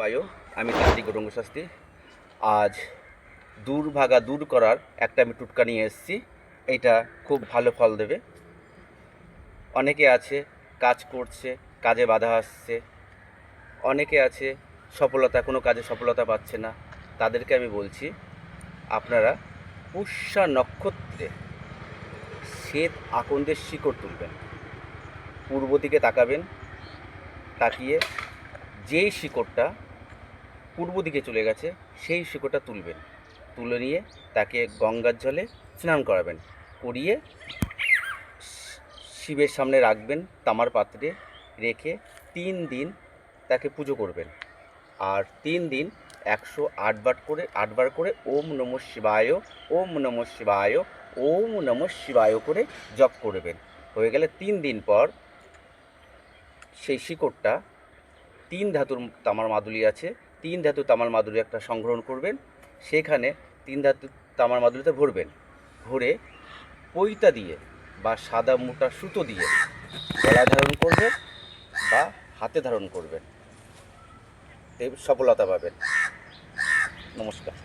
বায়ু আমি তান্ত্রিক গৌরঙ্গ শাস্ত্রী। আজ দূর ভাগা দূর করার একটা আমি টুটকা নিয়ে এসেছি। এটা খুব ভালো ফল দেবে। অনেকে আছে, কাজ করছে, কাজে বাধা আসছে। অনেকে আছে, সফলতা, কোনো কাজে সফলতা পাচ্ছে না। তাদেরকে আমি বলছি, আপনারা পুষ্যা নক্ষত্রে শ্বেত আকন্দের শিকড় তুলবেন। পূর্ব দিকে তাকাবেন, তাকিয়ে যেই শিকড়টা পূর্ব দিকে চলে গেছে, সেই শিকড়টা তুলবেন। তুলে নিয়ে তাকে গঙ্গার জলে স্নান করাবেন। করিয়ে শিবের সামনে রাখবেন, তামার পাত্রে রেখে তিন দিন তাকে পুজো করবেন। আর তিন দিন একশো আটবার করে আটবার করে ওম নম শিবায়, ওম নম শিবায়, ওম নম শিবায় করে জপ করবেন। হয়ে গেলে তিন দিন পর সেই শিকড়টা, তিন ধাতুর তামার মাদুলি আছে তিন ধাতু তামার মাদুলি একটা সংগ্রহণ করবেন। সেখানে তিন ধাতু তামার মাদুলিতে ভরবেন। ভরে পৈতা দিয়ে বা সাদা মোটা সুতো দিয়ে গলা ধারণ করবেন বা হাতে ধারণ করবেন। এই সফলতা পাবেন। নমস্কার।